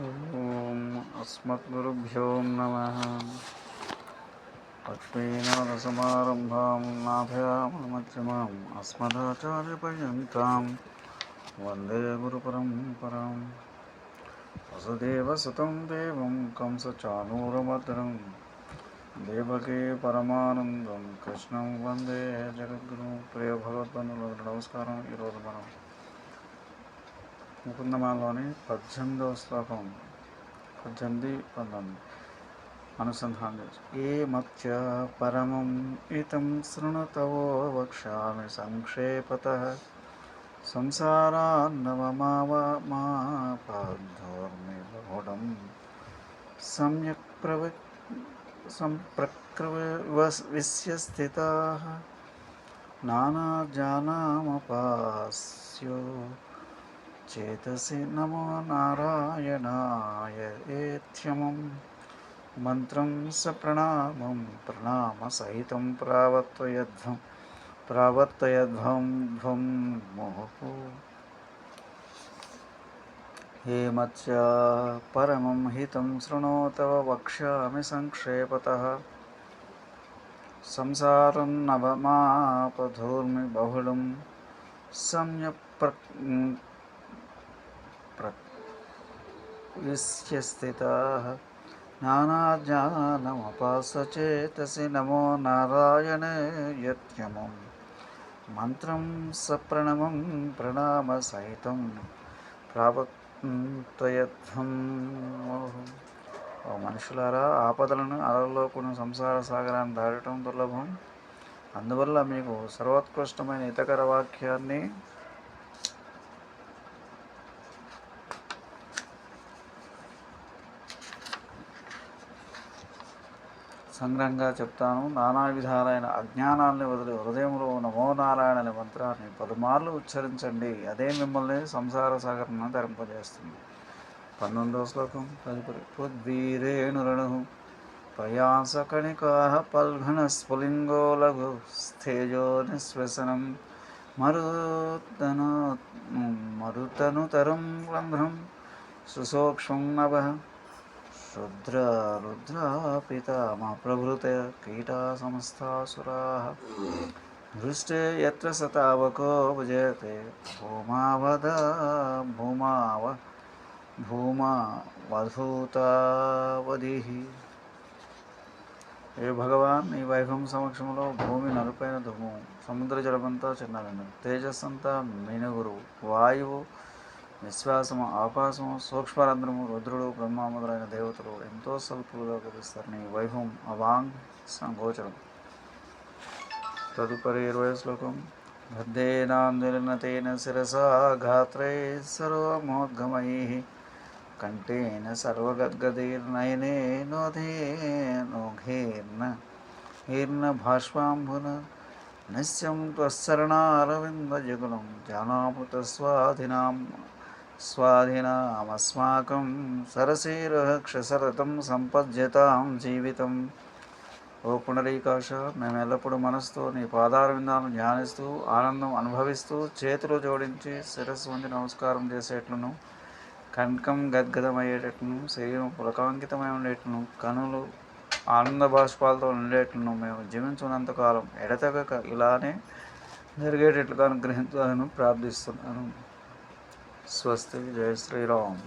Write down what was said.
ఓం అస్మద్గురుభ్యో నమ. భక్తీనాథసమారంభాం నాభయామధ్యమాం అస్మదాచార్యపర్యంతం వందే గురుపరంపరాం. వసుదేవ సుతం దేవం కంసచానూరభద్రం. దేవకే పరమానందం. కృష్ణం వందే జగద్గురు. ప్రియ భగవద్ నమస్కారం. ఈరోజు మనం ముకుందమాలోని పద్దెనిమిదవ శ్లోకం పద్దెనిమిది పంతొమ్మిది. అనుసంధానం ఏ మత్య పరమం ఇతం శృణుతవో వక్ష్యామి సంక్షేపత. సంసారాన్నవమావమాపద్ధోర్మి బహుడం సమ్యక్ ప్రవ సంప్రక్రవిస్య స్థితా నానాజానామపాస్యో चेतसे नमो नारायणाय एथ्यमं। मन्त्रं प्रणाम, प्रणामसहितं प्रावर्तयध्वं प्रावर्तयध्वं, ध्वं मुहुः हे मत्स्य परम हित शृणो तव वक्षा सङ्क्षेपतः संसार नवमापूर्मी बहुम सम्य బహుళం సమ్యక్ ప్ర ప్రవిశ్య స్థితాः నానాజ్ఞానమపాసచేతసి నమో నారాయణ యత్యమం. మంత్రం సప్రణమం ప్రణామ సహితం ప్రాపత్వయత్వం ఓ మనుషులారా ఆపదలను అలల్లో కొన్ని సంసార సాగరాన్ని దాటడం దుర్లభం. అందువల్ల మీకు సర్వోత్కృష్టమైన హితకర వాక్యాన్ని సంగ్రహంగా చెప్తాను. నానా విధాలైన అజ్ఞానాన్ని వదిలి హృదయంలో నమో నారాయణ అనే మంత్రాన్ని పలుమార్లు ఉచ్చరించండి. అదే మిమ్మల్ని సంసార సాగరణ ధరింపజేస్తుంది పంతొమ్మిదవ శ్లోకం తదుపరి. పుద్వీరేణురణు ప్రయాసకణికా పల్ఘన స్ఫులింగో లఘు స్థేజో నిశ్వసనం మరుతను మరుతనుతరం రంధ్రం సుసూక్ష్మం నభ రుద్ర రుద్రాపితామ ప్రభృత కీటా సమస్తాసురాः దృష్టే ఎత్ర సతావకో భుజతే భూమావద భూమావ భూమా వధూతావధి. ఏ భగవాన్ ఈ వైభవం సమక్షంలో భూమి నలుపైన దుమ్ము సముద్ర జలమంతా చిన్నగను తేజస్సంతా మినుగురు వాయువు నిశ్వాసము ఆకాశము సూక్ష్మరంధ్రము రుద్రుడు బ్రహ్మ మొదలైన దేవతలు ఎంతో స్వల్పులుగా కలుస్తారు నీ వైభవం అవాంగ్ సంగోచరం తదుపరి ఇరవై శ్లోకం. భద్రేనాందిర్నతేన శిరసా ఘాత్రై సర్వమోద్గమై కంఠేన సర్వగద్గదీర్నయనే నోధేనోఘేర్న హీర్న భాష్పాంబున నిశ్యం త్వస్సరణారవిందజగులం జానామృత స్వాధినాం స్వాధీనామస్మాకం సరసీరక్షసరతం సంపద్యతాం జీవితం ఓ పునరీకాశ మేము ఎల్లప్పుడూ మనసుతో నీ పాదార విందాలను ధ్యానిస్తూ ఆనందం అనుభవిస్తూ చేతులు జోడించి శిరస్సు వంచి నమస్కారం చేసేట్లను కంఠం గద్గదమయ్యేటట్లను శరీరం పులకాంకితమై ఉండేట్లను కనులు ఆనంద బాష్పాలతో ఉండేట్లను మేము జీవించున్నంతకాలం ఎడతెగక ఇలానే జరిగేటట్లుగా అనుగ్రహించాలను ప్రార్థిస్తున్నాను. స్వస్తి. జయ శ్రీరామ్.